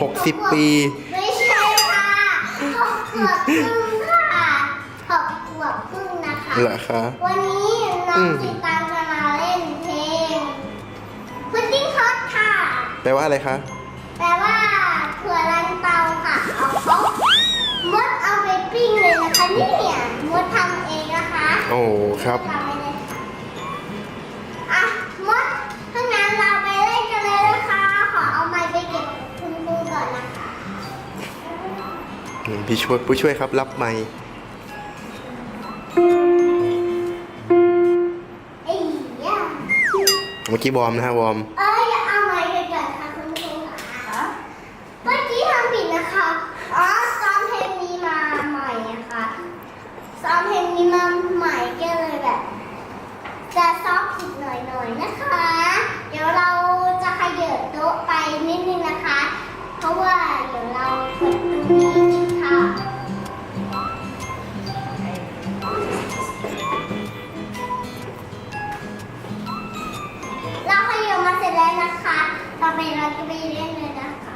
60ปี ไม่ใช่ค่ะหกขวบครึ่งค่ะหกขวบครึ่งนะคะ เหรอคะ วันนี้น้ออืงมสีตังจะมาเล่นเพลงพุดดิ้งฮอตค่ะ แปลว่าอะไรคะ แปลว่าถั่วลันเตาค่ะ เอาเขามดเอาไปปิ้งเลยนะคะเนี่ยมดทำเองนะคะ โอ้ครับ ทำไม่ได้ค่ะ พี่ช่วยผู้ช่วยครับรับไมค์ไอ้ย่าเมื่อกี้วอร์มนะฮะวอร์มเอ้ยเอาไม้ไปก่อนค่ะคุณครูค่ะเมื่อกี้ทำผิดนะคะอ๋อซ้อมเพลงนี้มาใหม่นะคะซ้อมเพลงนี้มาใหม่ก็เลยแบบ จะซ้อมผิดหน่อยๆนะคะ ยับมา